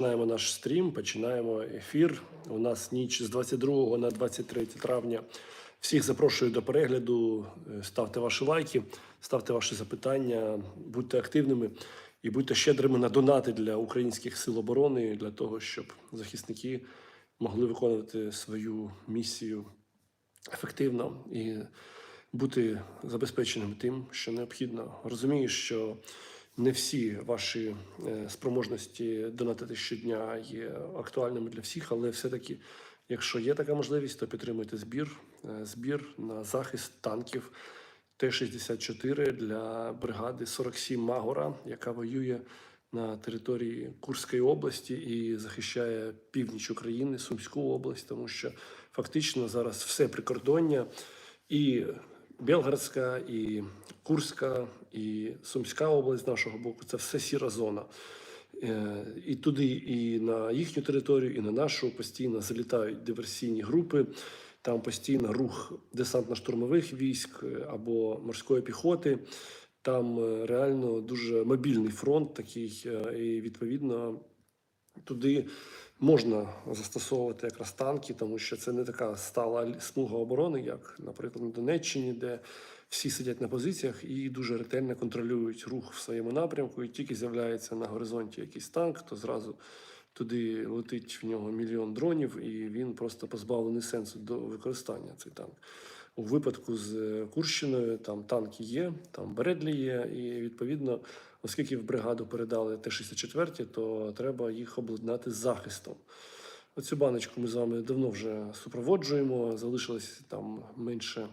Починаємо наш стрім, починаємо ефір. У нас ніч з 22 на 23 травня. Всіх запрошую до перегляду. Е, Ставте ваші лайки, ставте ваші запитання, будьте активними і будьте щедрими на донати для українських сил оборони для того, щоб захисники могли виконувати свою місію ефективно і бути забезпеченими тим, що необхідно. Розумію, що не всі ваші е, спроможності донатити щодня є актуальними для всіх, але все-таки, якщо є така можливість, то підтримуйте збір, е, збір на захист танків Т-64 для бригади 47 Магора, яка воює на території Курської області і захищає північ України, Сумську область, тому що фактично зараз все прикордоння і Белградська, і Курська, і Сумська область з нашого боку це все сіра зона. Е, І туди, і на їхню територію, і на нашу постійно залітають диверсійні групи. Там постійно рух десантно-штурмових військ е, або морської піхоти. Там е, реально дуже мобільний фронт такий, і відповідно туди можна застосовувати якраз танки, тому що це не така стала смуга оборони, як, наприклад, на Донеччині, де всі сидять на позиціях і дуже ретельно контролюють рух в своєму напрямку. І тільки з'являється на горизонті якийсь танк, то зразу туди летить в нього мільйон дронів, і він просто позбавлений сенсу до використання цей танк. У випадку з е, Курщиною там танки є, там Бредлі є, і відповідно, оскільки в бригаду передали Т-64, то треба їх обладнати захистом. Оцю баночку ми з вами давно вже супроводжуємо, залишилось там менше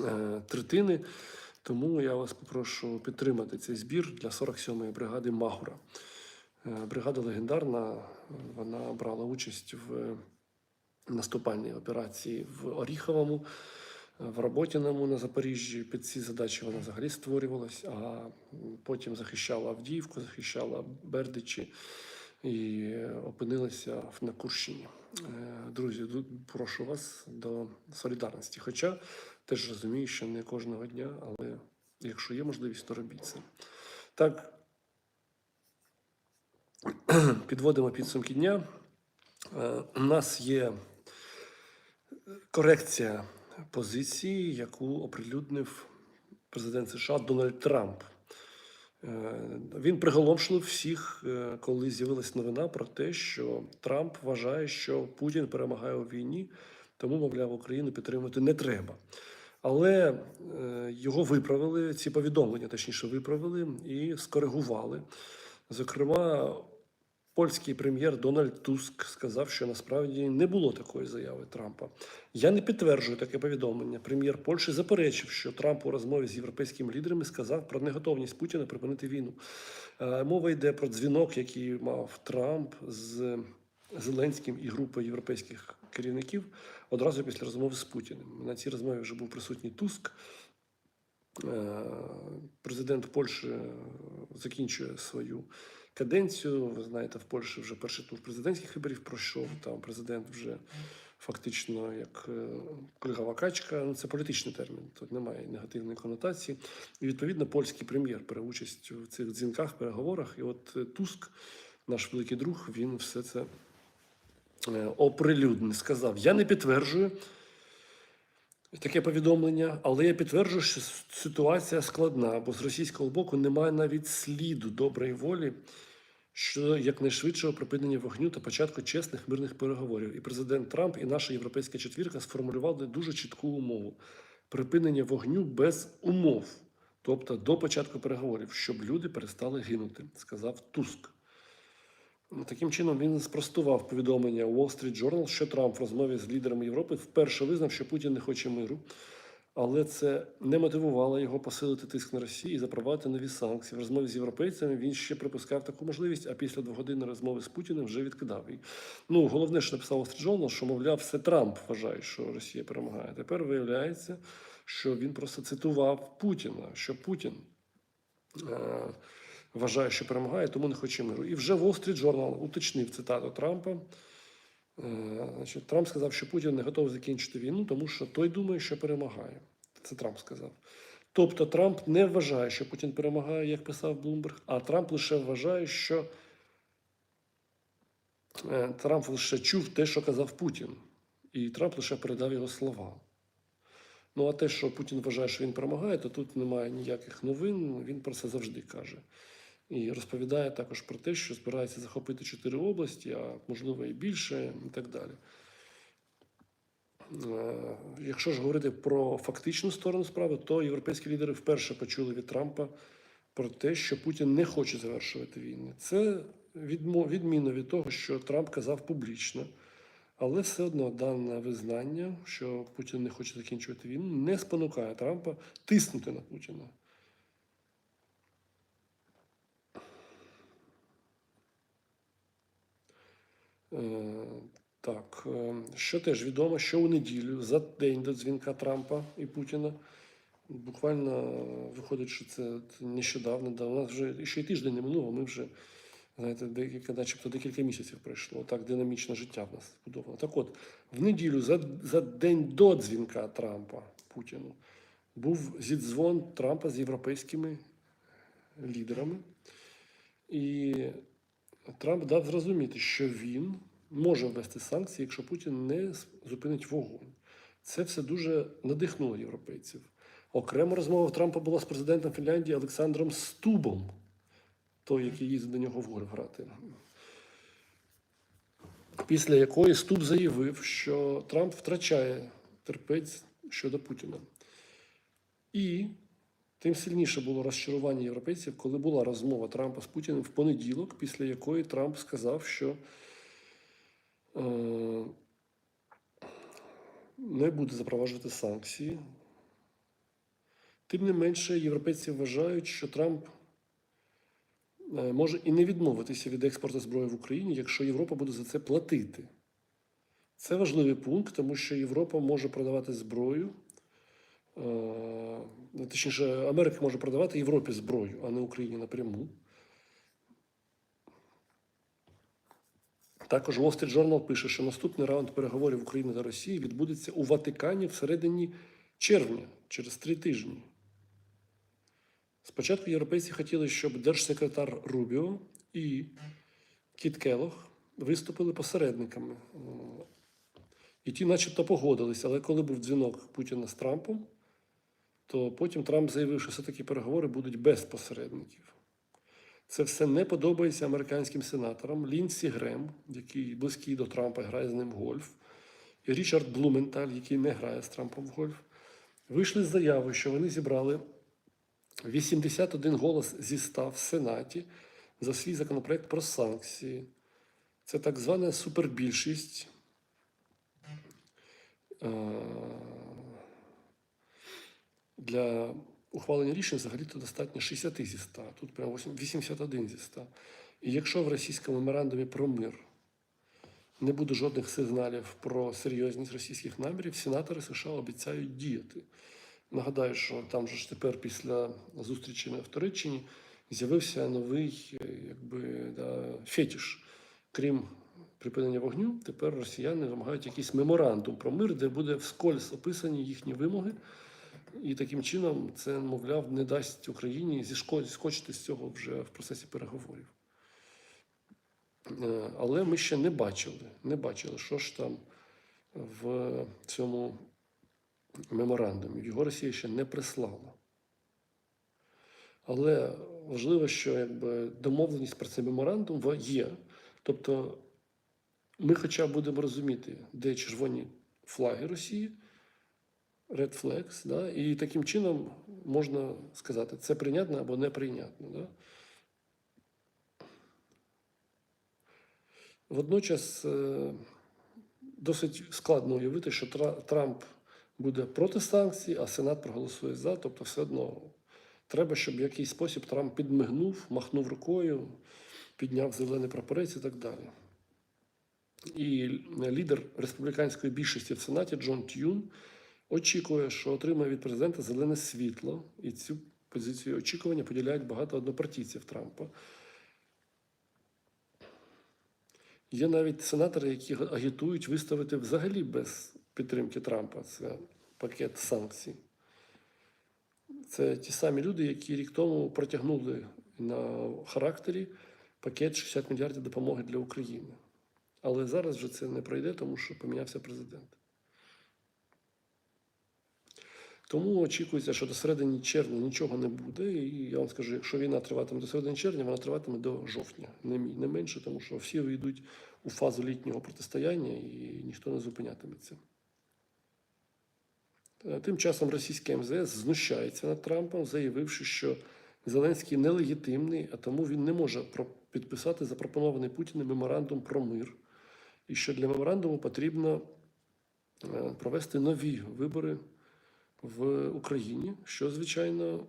е, третини. Тому я вас попрошу підтримати цей збір для 47-ї бригади Магура. Е, Бригада легендарна, вона брала участь в наступальній операції в Оріховому, в Роботіному на Запоріжжі. Під ці задачі вона взагалі створювалась, а потім захищала Авдіївку, захищала Бердичі і опинилася на Курщині. Е, Друзі, прошу вас до солідарності. Хоча теж розумію, що не кожного дня, але якщо є можливість, то робіть це. Так, підводимо підсумки дня. Е, У нас є корекція позиції, яку оприлюднив президент США Дональд Трамп. Е, Він приголомшив всіх, е, коли з'явилась новина про те, що Трамп вважає, що Путін перемагає у війні, тому, мовляв, Україну підтримувати не треба. Але е, його виправили, ці повідомлення, точніше, виправили і скоригували. Зокрема, польський прем'єр Дональд Туск сказав, що насправді не було такої заяви Трампа. Я не підтверджую таке повідомлення. Прем'єр Польщі заперечив, що Трамп у розмові з європейськими лідерами сказав про неготовність Путіна припинити війну. Е, Мова йде про дзвінок, який мав Трамп з Зеленським і групою європейських керівників одразу після розмови з Путіним. На цій розмові вже був присутній Туск. Е, Президент Польщі закінчує свою каденцію. Ви знаєте, в Польщі вже перший тур президентських виборів пройшов. Там президент вже фактично як е, качка. Ну, це політичний термін, тут немає негативної конотації. І відповідно польський прем'єр бере участь у цих дзвінках, переговорах. І от е, Туск, наш великий друг, він все це е, оприлюднив. Сказав: Я не підтверджую таке повідомлення, але я підтверджую, що ситуація складна, бо з російського боку немає навіть сліду доброї волі щодо якнайшвидшого припинення вогню та початку чесних мирних переговорів. І президент Трамп і наша європейська четвірка сформулювали дуже чітку умову: припинення вогню без умов, тобто до початку переговорів, щоб люди перестали гинути, сказав Туск. Ну, Таким чином він спростував повідомлення Wall Street Journal, що Трамп в розмові з лідерами Європи вперше визнав, що Путін не хоче миру, але це не мотивувало його посилити тиск на Росію і запровадити нові санкції. В розмові з європейцями він ще припускав таку можливість, а після двогодинної розмови з Путіним вже відкидав її. Ну головне, що написав Wall Street Journal, що мовляв, все Трамп вважає, що Росія перемагає. Тепер виявляється, що він просто цитував Путіна, що Путін. е, вважає, що перемагає, тому не хоче миру. І вже Wall Street Journal уточнив цитату Трампа. Е, Значить, Трамп сказав, що Путін не готовий закінчити війну, тому що той думає, що перемагає. Це Трамп сказав. Тобто Трамп не вважає, що Путін перемагає, як писав Блумберг, а Трамп лише вважає, що е, Трамп лише чув те, що казав Путін, і Трамп лише передав його слова. Ну, а те, що Путін вважає, що він перемагає, то тут немає ніяких новин, він про це завжди каже. І розповідає також про те, що збирається захопити чотири області, а можливо і більше, і так далі. Е, Якщо ж говорити про фактичну сторону справи, то європейські лідери вперше почули від Трампа про те, що Путін не хоче завершувати війни. Це відмінно від того, що Трамп казав публічно. Але все одно дане визнання, що Путін не хоче закінчувати війну, не спонукає Трампа тиснути на Путіна. Так, е, що теж відомо, що у неділю, за день до дзвінка Трампа і Путіна, буквально виходить, що це нещодавно, да, у нас вже ще й тиждень не минуло, ми вже, знаєте, декілька, начебто декілька місяців пройшло. Так динамічне життя в нас збудовано. Так от, в неділю, за, за день до дзвінка Трампа Путіну, був зідзвон Трампа з європейськими лідерами. І Трамп дав зрозуміти, що він може ввести санкції, якщо Путін не зупинить вогонь. Це все дуже надихнуло європейців. Окрема розмова Трампа була з президентом Фінляндії Олександром Стубом, той, який їздив до нього в гольф грати. Після якої Стуб заявив, що Трамп втрачає терпець щодо Путіна. І тим сильніше було розчарування європейців, коли була розмова Трампа з Путіним в понеділок, після якої Трамп сказав, що е, не буде запроваджувати санкції. Тим не менше, європейці вважають, що Трамп е, може і не відмовитися від експорту зброї в Україні, якщо Європа буде за це платити. Це важливий пункт, тому що Європа може продавати зброю. Е, Точніше, Америка може продавати Європі зброю, а не Україні напряму. Також Wall Street Journal пише, що наступний раунд переговорів України та Росії відбудеться у Ватикані всередині червня, через три тижні. Спочатку європейці хотіли, щоб держсекретар Рубіо і Кіт Келох виступили посередниками. Е, І ті, начебто, погодилися, але коли був дзвінок Путіна з Трампом, то потім Трамп заявив, що все-таки переговори будуть без посередників. Це все не подобається американським сенаторам. Лінсі Грем, який близький до Трампа, грає з ним в гольф, і Річард Блументаль, який не грає з Трампом в гольф, вийшли з заявою, що вони зібрали 81 голос зі 100 в Сенаті за свій законопроект про санкції. Це так звана супербільшість. Для ухвалення рішень взагалі-то достатньо 60 зі 100, тут прямо 81 зі 100. І якщо в російському меморандумі про мир не буде жодних сигналів про серйозність російських намірів, сенатори США обіцяють діяти. Нагадаю, що там же ж тепер після зустрічі в Туреччині з'явився новий е, якби, да, фетіш. Крім припинення вогню, тепер росіяни вимагають якийсь меморандум про мир, де буде вскользь описані їхні вимоги. І таким чином це, мовляв, не дасть Україні зіскочити з цього вже в процесі переговорів. Е, Але ми ще не бачили, не бачили, що ж там в цьому меморандумі. Його Росія ще не прислала. Але важливо, що якби, домовленість про цей меморандум є. Тобто ми хоча б будемо розуміти, де червоні флаги Росії, Red Flags, да? і таким чином можна сказати, це прийнятно або неприйнятно. Да? Водночас е, досить складно уявити, що Трамп буде проти санкцій, а Сенат проголосує за. Тобто, все одно треба, щоб в якийсь спосіб Трамп підмигнув, махнув рукою, підняв зелений прапорець і так далі. І лідер республіканської більшості в Сенаті Джон Тюн очікує, що отримає від президента зелене світло, і цю позицію очікування поділяють багато однопартійців Трампа. Є навіть сенатори, які агітують виставити взагалі без підтримки Трампа це пакет санкцій. Це ті самі люди, які рік тому протягнули на характері пакет 60 мільярдів допомоги для України. Але зараз вже це не пройде, тому що помінявся президент. Тому очікується, що до середини червня нічого не буде. І я вам скажу, якщо війна триватиме до середини червня, вона триватиме до жовтня, не, не менше, тому що всі війдуть у фазу літнього протистояння і ніхто не зупинятиметься. Е, Тим часом російське МЗС знущається над Трампом, заявивши, що Зеленський нелегітимний, а тому він не може підписати запропонований Путіним меморандум про мир, і що для меморандуму потрібно е, провести нові вибори в Україні, що, звичайно,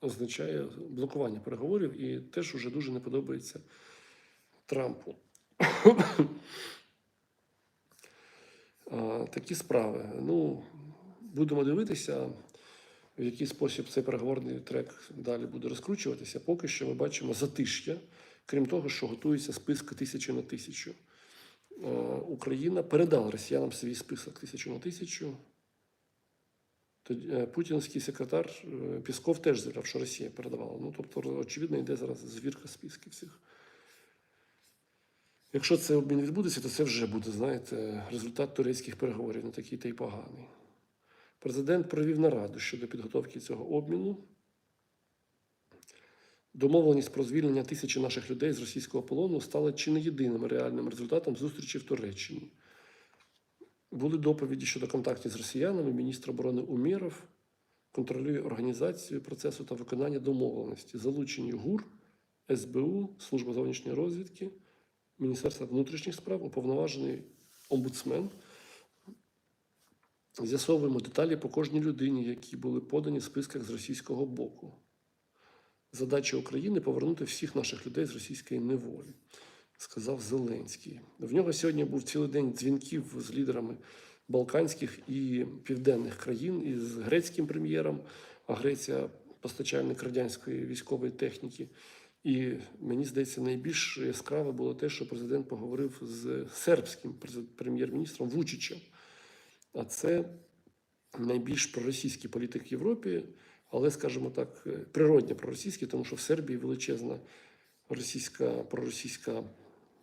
означає блокування переговорів і теж уже дуже не подобається Трампу. Такі справи. Ну, будемо дивитися, в який спосіб цей переговорний трек далі буде розкручуватися. Поки що ми бачимо затиш'я, крім того, що готується списки тисячі на тисячу. Україна передала росіянам свій список тисячу на тисячу. Е, путінський секретар е, Пісков теж заявляв, що Росія передавала. Ну, тобто, очевидно, йде зараз звірка списків всіх. Якщо це обмін відбудеться, то це вже буде, знаєте, результат турецьких переговорів, не такий та й поганий. Президент провів нараду щодо підготовки цього обміну. Домовленість про звільнення тисячі наших людей з російського полону стала чи не єдиним реальним результатом зустрічі в Туреччині. Були доповіді щодо контактів з росіянами. Міністр оборони Умєров контролює організацію процесу та виконання домовленості, залучені ГУР, СБУ, Служба зовнішньої розвідки, Міністерство внутрішніх справ, уповноважений омбудсмен. З'ясовуємо деталі по кожній людині, які були подані в списках з російського боку. Задача України повернути всіх наших людей з російської неволі, сказав Зеленський. В нього сьогодні був цілий день дзвінків з лідерами Балканських і південних країн із грецьким прем'єром, а Греція постачальник радянської військової техніки. І мені здається, найбільш яскраве було те, що президент поговорив з сербським прем'єр-міністром Вучичем. А це найбільш проросійський політик в Європі, але, скажімо так, природньо проросійський, тому що в Сербії величезна російська проросійська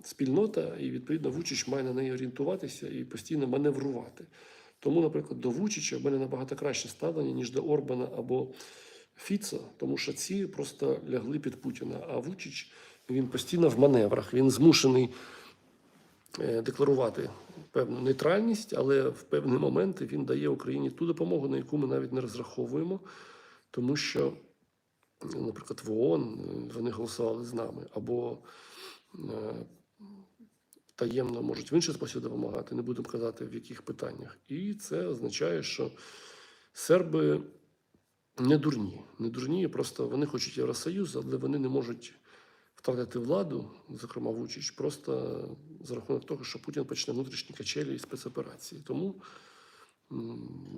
спільнота, і відповідно Вучич має на неї орієнтуватися і постійно маневрувати. Тому, наприклад, до Вучича в мене набагато краще ставлення, ніж до Орбана або Фіца, тому що ці просто лягли під Путіна. А Вучич він постійно в маневрах. Він змушений е, декларувати певну нейтральність, але в певні моменти він дає Україні ту допомогу, на яку ми навіть не розраховуємо, тому що, наприклад, в ООН е, вони голосували з нами, або е, таємно можуть в інший спосіб допомагати, не будемо казати в яких питаннях. І це означає, що серби не дурні. Не дурні, просто вони хочуть Євросоюз, але вони не можуть втратити владу, зокрема Вучич, просто за рахунок того, що Путін почне внутрішні качелі і спецоперації. Тому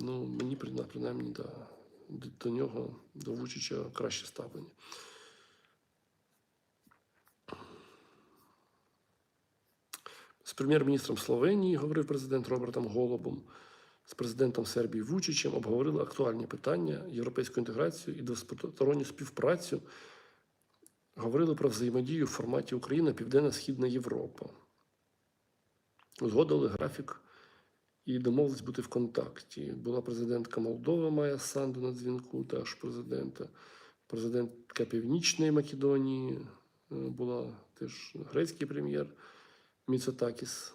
ну, мені прина- принаймні да, до нього, до Вучича краще ставлення. З прем'єр-міністром Словенії говорив президент Робертом Голубом, з президентом Сербії Вучичем обговорили актуальні питання, європейську інтеграцію і двосторонню співпрацю. Говорили про взаємодію в форматі Україна, Південно-Східна Європа. Узгодили графік і домовились бути в контакті. Була президентка Молдови Майя Санду на дзвінку, теж президента, президентка Північної Македонії, е, була теж грецький прем'єр Міцотакіс.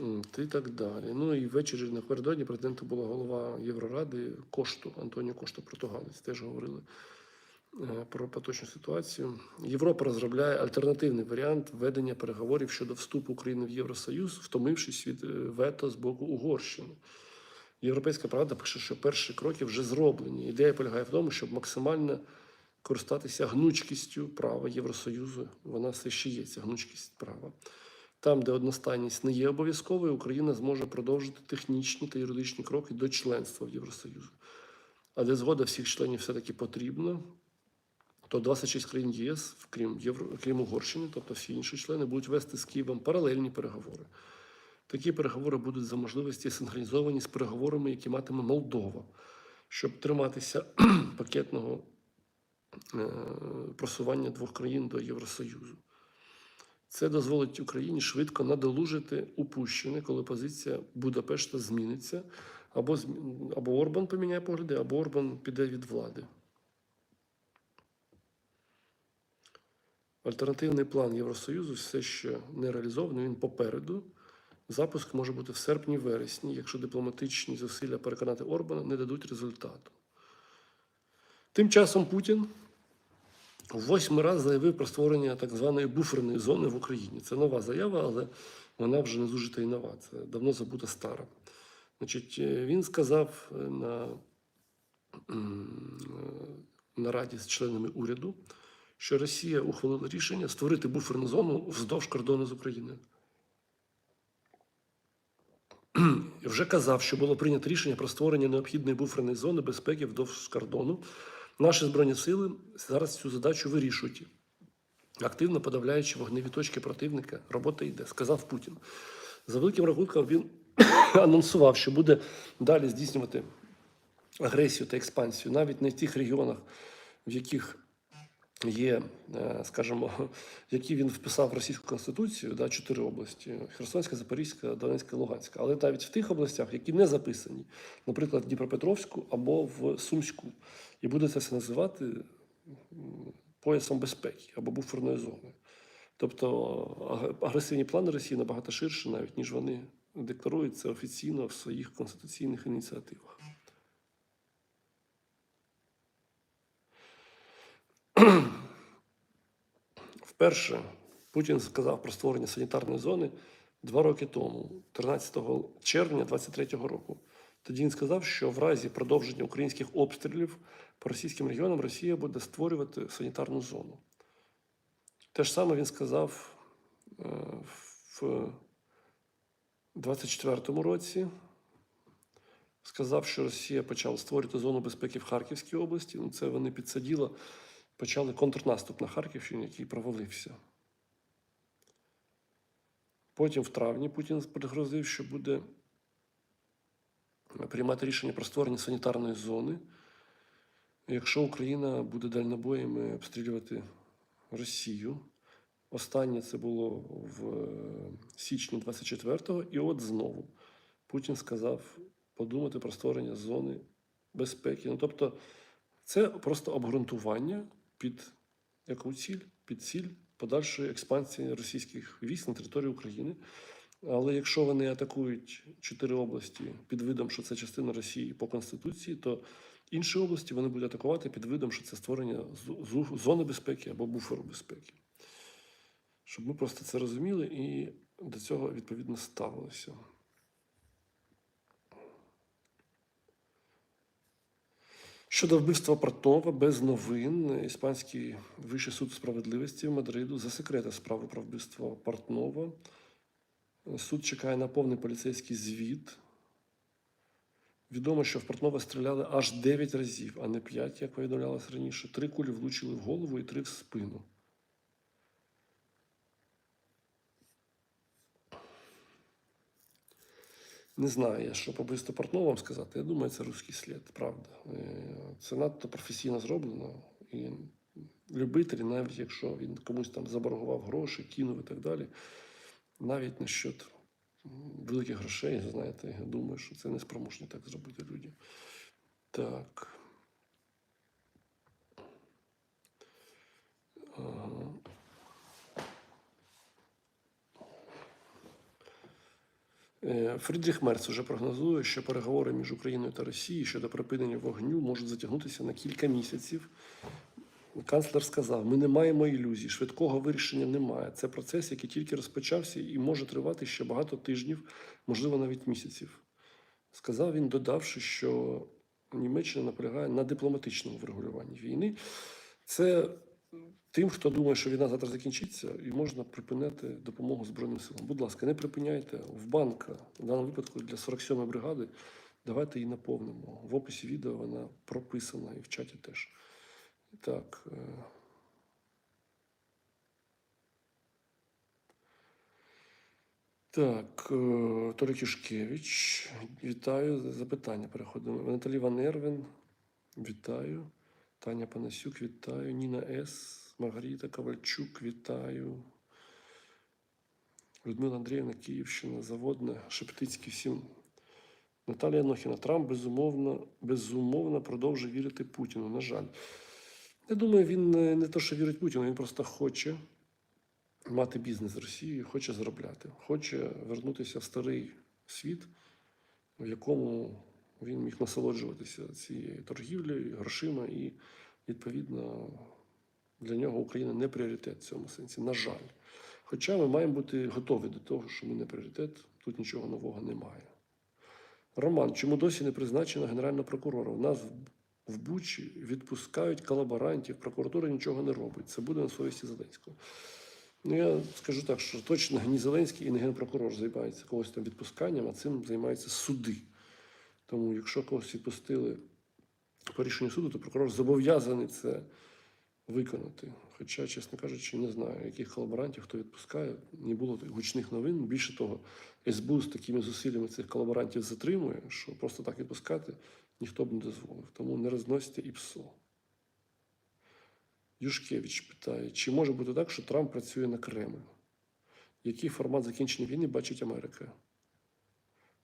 От, І так далі. Ну і ввечері напередодні президенту була голова Євроради Кошту, Антоніо Кошта, португалець. Теж говорили е, про поточну ситуацію. Європа розробляє альтернативний варіант ведення переговорів щодо вступу України в Євросоюз, втомившись від е, вето з боку Угорщини. Європейська правда пише, що перші кроки вже зроблені. Ідея полягає в тому, щоб максимально користатися гнучкістю права Євросоюзу. Вона все ще є, ця гнучкість права. Там, де одностайність не є обов'язковою, Україна зможе продовжити технічні та юридичні кроки до членства в Євросоюзу. А де згода всіх членів все-таки потрібна, то 26 країн ЄС, крім, Євро, крім Угорщини, тобто всі інші члени, будуть вести з Києвом паралельні переговори. Такі переговори будуть за можливості синхронізовані з переговорами, які матиме Молдова, щоб триматися пакетного просування двох країн до Євросоюзу. Це дозволить Україні швидко надолужити упущене, коли позиція Будапешта зміниться, або, або Орбан поміняє погляди, або Орбан піде від влади. Альтернативний план Євросоюзу все ще не реалізований, він попереду. Запуск може бути в серпні-вересні, якщо дипломатичні зусилля переконати Орбана не дадуть результату. Тим часом Путін восьмий раз заявив про створення так званої буферної зони в Україні. Це нова заява, але вона вже не дуже та й нова. Це давно забута стара. Значить, е, він сказав е, на е, нараді з членами уряду, що Росія ухвалила рішення створити буферну зону вздовж кордону з Україною. Вже казав, що було прийнято рішення про створення необхідної буферної зони безпеки вдовж кордону. Наші збройні сили зараз цю задачу вирішують. Активно подавляючи вогневі точки противника, робота йде, сказав Путін. За великим рахунком він анонсував, що буде далі здійснювати агресію та експансію навіть не в тих регіонах, в яких є, е, скажімо, які він вписав в російську конституцію, да, чотири області: Херсонська, Запорізька, Донецька, Луганська, але навіть в тих областях, які не записані, наприклад, в Дніпропетровську або в Сумську, і буде це все називати поясом безпеки або буферною зоною. Тобто агресивні плани Росії набагато ширше, навіть ніж вони декларують це офіційно в своїх конституційних ініціативах. Вперше Путін сказав про створення санітарної зони два роки тому, 13 червня 2023 року. Тоді він сказав, що в разі продовження українських обстрілів по російським регіонам Росія буде створювати санітарну зону. Те ж саме він сказав е, в 24-му році. Сказав, що Росія почала створювати зону безпеки в Харківській області. Ну, це вони підсаділо, почали контрнаступ на Харківщині, який провалився. Потім в травні Путін пригрозив, що буде приймати рішення про створення санітарної зони, якщо Україна буде дальнобоями обстрілювати Росію. Останнє це було в е, січні 24-го, і от знову Путін сказав подумати про створення зони безпеки. Ну, тобто, це просто обґрунтування під яку ціль? Під ціль подальшої експансії російських військ на території України. Але якщо вони атакують чотири області під видом, що це частина Росії по Конституції, то інші області вони будуть атакувати під видом, що це створення зо- зо- зони безпеки або буферу безпеки. Щоб ми просто це розуміли і до цього відповідно ставилися. Щодо вбивства Портнова без новин, іспанський Вищий суд справедливості в Мадриду засекретив справу про вбивство Портнова. Суд чекає на повний поліцейський звіт. Відомо, що в Портнова стріляли аж 9 разів, а не 5, як повідомлялось раніше. Три кулі влучили в голову і три в спину. Не знаю, що по Портнова вам сказати. Я думаю, це руський слід, правда. Е, Це надто професійно зроблено. І любителі, навіть якщо він комусь там заборгував гроші, кинув і так далі, навіть насчет великих грошей, знаєте, я думаю, що це неспроможні так зробити люди. Так. Ага. Фрідріх Мерц уже прогнозує, що переговори між Україною та Росією щодо припинення вогню можуть затягнутися на кілька місяців. Канцлер сказав: ми не маємо ілюзій, швидкого вирішення немає. Це процес, який тільки розпочався і може тривати ще багато тижнів, можливо, навіть місяців. Сказав він, додавши, що Німеччина наполягає на дипломатичному врегулюванні війни. Це тим, хто думає, що війна завтра закінчиться, і можна припинити допомогу Збройним силам. Будь ласка, не припиняйте в банка, в даному випадку для 47-ї бригади. Давайте її наповнимо. В описі відео вона прописана і в чаті теж. Так. е, Так, е, Толік Юшкевич, вітаю. Запитання переходимо. Наталі Ван Ервін, вітаю. Таня Панасюк, вітаю. Ніна С. Маргарита Ковальчук, вітаю. Людмила Андріївна, Київщина, Заводна, Шептицький, всім. Наталія Нохіна, Трамп безумовно, безумовно продовжує вірити Путіну. На жаль. Я думаю, він не, то, що вірить Путіну, він просто хоче мати бізнес з Росією, хоче заробляти, хоче вернутися в старий світ, в якому він міг насолоджуватися цією торгівлею, грошима, і, відповідно, для нього Україна не пріоритет в цьому сенсі. На жаль. Хоча ми маємо бути готові до того, що ми не пріоритет, тут нічого нового немає. Роман, чому досі не призначено генерального прокурора? У нас в- Бучі відпускають колаборантів, прокуратура нічого не робить. Це буде на совісті Зеленського. Ну, я скажу так, що точно ні Зеленський і не генпрокурор займаються когось там відпусканням, а цим займаються суди. Тому, якщо когось відпустили по рішенню суду, то прокурор зобов'язаний це виконати. Хоча, чесно кажучи, не знаю, яких колаборантів хто відпускає. Не було гучних новин. Більше того, СБУ з такими зусиллями цих колаборантів затримує, що просто так відпускати ніхто б не дозволив. Тому не розносьте і псо. Юшкевич питає, чи може бути так, що Трамп працює на Кремль? Який формат закінчення війни бачить Америка?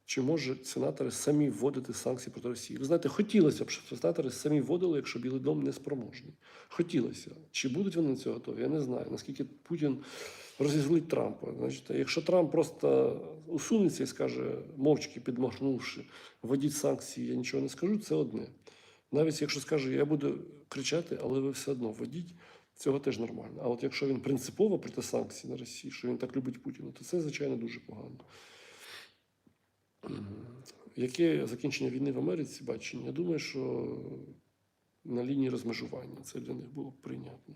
Чи можуть сенатори самі вводити санкції проти Росії? Ви знаєте, хотілося б, щоб сенатори самі вводили, якщо Білий дом не спроможний. Хотілося. Чи будуть вони на цього готові? Я не знаю. Наскільки Путін розізлить Трампа. Значить, якщо Трамп просто усунеться і скаже, мовчки підмахнувши, вводіть санкції, я нічого не скажу, це одне. Навіть якщо скаже, я буду кричати, але ви все одно вводіть, цього теж нормально. А от якщо він принципово проти санкцій на Росії, що він так любить Путіна, то це, звичайно, дуже погано. Яке закінчення війни в Америці бачення? Я думаю, що на лінії розмежування це для них було прийнятно.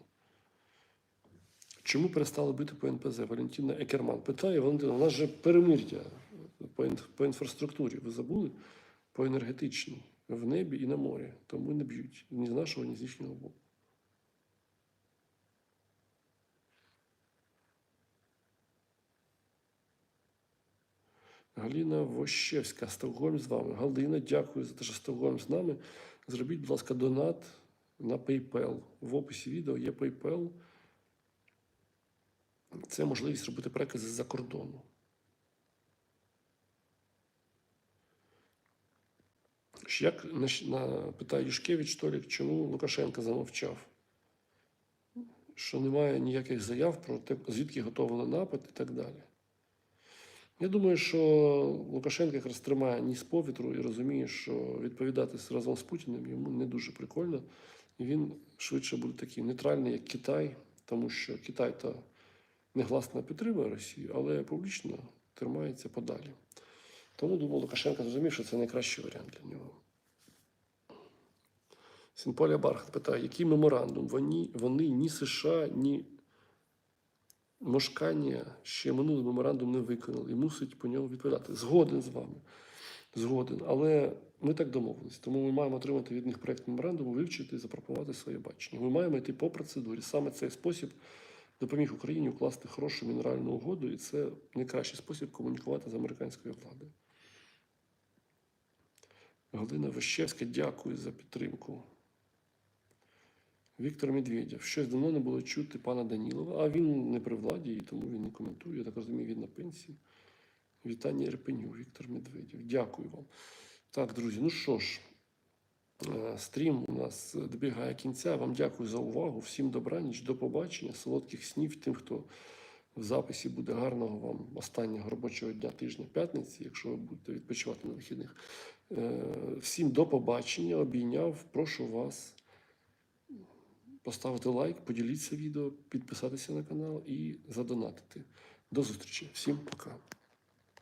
Чому перестали бити по НПЗ? Валентина Екерман питає Валентина, у нас же перемир'я по, ін- по інфраструктурі. Ви забули? По енергетичній, в небі і на морі. Тому не б'ють ні з нашого, ні з їхнього боку. Галіна Вощевська, Стокгольм з вами. Галина, дякую за те, що Стокгольм з нами. Зробіть, будь ласка, донат на PayPal. В описі відео є PayPal. Це можливість робити перекази з-за кордону. Як питає Юшкевич Толік, чому Лукашенко замовчав? Що немає ніяких заяв про те, звідки готовили напад і так далі. Я думаю, що Лукашенко якраз тримає ніс повітру і розуміє, що відповідати разом з Путіним йому не дуже прикольно. І він швидше буде такий нейтральний, як Китай, тому що Китай то негласно підтримує Росію, але публічно тримається подалі. Тому думаю, Лукашенко зрозумів, що це найкращий варіант для нього. Сімполя Бархат питає, який меморандум? Вони, вони ні США, ні Мошканія ще минулий меморандум не виконали і мусить по ньому відповідати. Згоден з вами. Згоден. Але ми так домовились. Тому ми маємо отримати від них проєкт меморандуму, вивчити і запропонувати своє бачення. Ми маємо йти по процедурі. Саме цей спосіб допоміг Україні укласти хорошу мінеральну угоду, і це найкращий спосіб комунікувати з американською владою. Галина Вещевська, дякую за підтримку. Віктор Медведєв. Щось давно не було чути пана Данілова, а він не при владі, і тому він не коментує. Я так розумію, він на пенсії. Вітання Ірпеню, Віктор Медведєв. Дякую вам. Так, друзі, ну що ж, е, стрім у нас добігає кінця. Вам дякую за увагу. Всім добраніч, до побачення, солодких снів тим, хто в записі буде гарного вам останнього робочого дня тижня п'ятниці, якщо ви будете відпочивати на вихідних. Е, Всім до побачення, обійняв. Прошу вас поставити лайк, поділіться відео, підписатися на канал і задонатити. До зустрічі. Всім пока.